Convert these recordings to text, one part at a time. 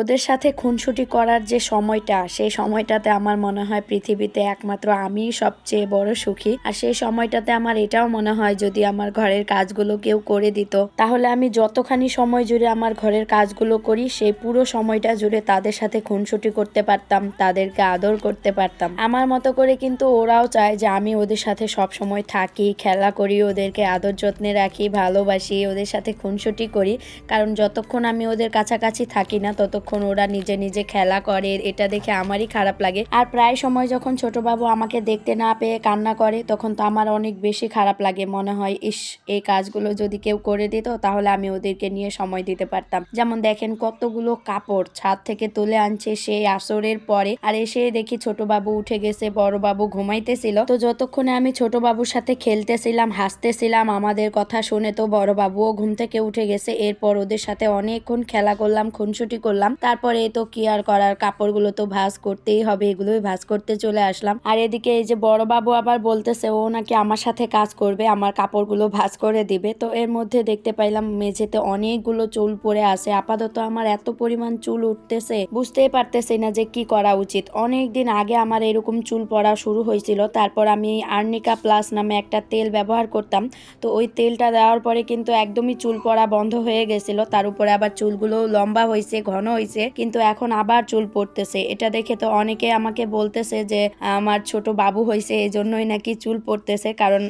ওদের সাথে খুনসুটি করার যে সময়টা, সেই সময়টাতে আমার মনে হয় পৃথিবীতে একমাত্র আমি সবচেয়ে বড় সুখী। আর সেই সময়টাতে আমার এটাও মনে হয় যদি আমার ঘরের কাজগুলো কেউ করে দিত, তাহলে আমি যতখানি সময় জুড়ে আমার ঘরের কাজগুলো করি, সেই পুরো সময়টা জুড়ে তাদের সাথে খুনসুটি করতে পারতাম, তাদেরকে আদর করতে পারতাম। আমার মতো করে কিন্তু ওরাও চায় যে আমি ওদের সাথে সব সময় থাকি, খেলা করি, ওদেরকে আদর যত্নে রাখি, ভালোবাসি, ওদের সাথে খুনসুটি করি। কারণ যতক্ষণ আমি ওদের কাছাকাছি থাকি না, ততক্ষণ ওরা নিজে নিজে খেলা করে, এটা দেখে আমারই খারাপ লাগে। আর প্রায় সময় যখন ছোট বাবু আমাকে দেখতে না পেয়ে কান্না করে, তখন তো আমার অনেক বেশি খারাপ লাগে মনে হয়, ইস, এই কাজগুলো যদি কেউ করে দিত, তাহলে আমি ওদেরকে নিয়ে সময় দিতে পারতাম। যেমন দেখেন কতগুলো কাপড় ছাদ থেকে তুলে আনছে সেই আসরের পরে, আর এসে দেখি ছোট বাবু উঠে গেছে, বড় বাবু ঘুমাইতেছিল। তো যতক্ষণে আমি ছোট বাবুর সাথে খেলতেছিলাম, হাসতেছিলাম, আমাদের কথা শুনে তো বড় বাবুও ঘুম থেকে উঠে গেছে। এরপর ওদের সাথে অনেকক্ষণ খেলা করলাম, খুনসুটি করলাম। তারপরে তো কি আর করার? কাপড়গুলো তো ভাঁজ করতেই হবে, এগুলোই ভাঁজ করতে চলে আসলাম। আর এদিকে এই যে বড় বাবু আবার বলতেছে, ও নাকি আমার সাথে কাজ করবে, আমার কাপড়গুলো ভাঁজ করে দিবে। তো এর মধ্যে দেখতে পাইলাম, মেঝেতে অনেকগুলো চুল পড়ে আছে। আপাতত আমার এত পরিমাণ চুল উঠতেছে, বুঝতেই পারতেছি না যে কি করা উচিত। অনেক দিন আগে আমার এরকম চুল পড়া শুরু হয়েছিল, তারপর আমি আর্নিকা প্লাস নামে একটা তেল ব্যবহার করতাম। তো ওই তেলটা দেওয়ার পরে কিন্তু একদমই চুল পড়া বন্ধ হয়ে গেছিল, তার উপরে আবার চুলগুলো লম্বা হয়েছে, ঘন হয়েছে, কিন্তু এখন আবার চুল পড়তেছে। এটা দেখে তো অনেকে আমাকে বলতেছে যে, আমার ছোট বাবু হয়েছে এই জন্যই নাকি চুল পড়তেছে, কারণ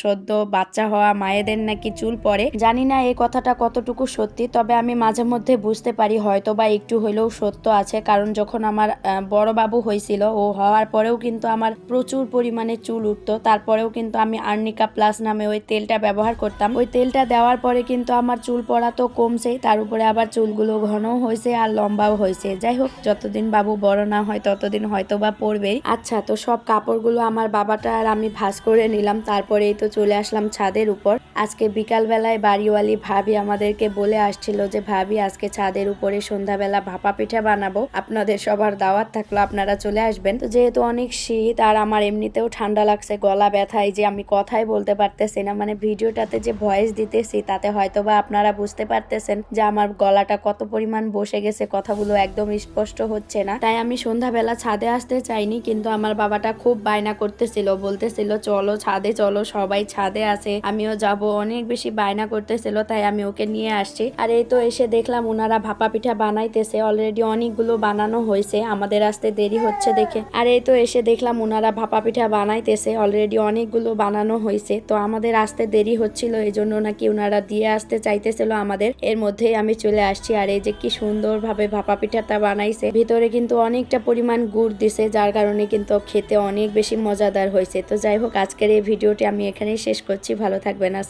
সদ্য বাচ্চা হওয়া মায়েদের নাকি চুল পড়ে। জানি না এই কথাটা কতটুকু সত্যি, তবে আমি মাঝে মধ্যে বুঝতে পারি হয়তো বা একটু হলেও সত্য আছে, কারণ যখন আমার বড় বাবু হয়েছিল, ও হওয়ার পরেও কিন্তু আমার প্রচুর পরিমাণে চুল উঠতো। তারপরেও কিন্তু আমি আর্নিকা প্লাস নামে ওই তেলটা ব্যবহার করতাম। ওই তেলটা দেওয়ার পরে কিন্তু আমার চুল পড়া তো কমছেই, তার উপরে আবার চুলগুলো ঘন হয়েছে আর লম্বাও হয়েছে। যাই হোক, যতদিন বাবু বড় না হয়, ততদিন হয়তো বা পড়বেই আচ্ছা তো সব কাপড়গুলো আমার বাবাটা আর আমি ভাস করে নিলাম। তারপরেই তো চলে আসলাম ছাদের উপর। আজকে বিকালবেলায় বাড়িওয়ালি ভাবি আমাদেরকে বলে আসছিল যে, ভাবি, আজকে ছাদের উপরে সন্ধ্যাবেলা ভাপা পিঠা বানাবো। আপনাদের সবার দাওয়াত থাকল, আপনারা চলে আসবেন। তো যেহেতু অনেক শীত আর আমার এমনিতেও ঠান্ডা লাগছে, গলা ব্যথায় যে আমি কথাই বলতে পারতেছি না মানে ভিডিওটাতে যে ভয়েস দিতেছি, তাতে হয়তো বা আপনারা বুঝতে পারতেছেন যে, আমার গলাটা কত পরিমাণ বসে গেছে, কথাগুলো একদম স্পষ্ট হচ্ছে না। তাই আমি সন্ধ্যাবেলা ছাদে আসতে চাইনি, কিন্তু আমার বাবাটা খুব বায়না করতেছিল, বলতেছিল, চলো ছাদে, চলো, সবাই ছাদে আছে আমিও যাব অনেক বেশি বায়না করতেছিল, তাই আমি ওকে নিয়ে আসছি। আর এই তো এসে দেখলাম ওনারা ভাপা পিঠা বানাইতেছে অলরেডি অনেকগুলো বানানো হয়েছে আমাদের আসতে দেরি হচ্ছে দেখে। আর এই তো এসে দেখলাম ওনারা ভাপা পিঠা বানাইতেছে অলরেডি অনেকগুলো বানানো হয়েছে তো আমাদের আসতে দেরি হচ্ছিল এই জন্য নাকি ওনারা দিয়ে আসতে চাইতেছিল আমাদের। এর মধ্যেই আমি চলে আসছি, আর এই যে কি সুন্দরভাবে ভাপা পিঠাটা বানাইছে, ভিতরে কিন্তু অনেকটা পরিমাণ গুড় দিছে, যার কারণে কিন্তু খেতে অনেক বেশি মজাদার হয়েছে তো যাই হোক, আজকের এই ভিডিওটি আমি এখানেই শেষ করছি, ভালো থাকবেন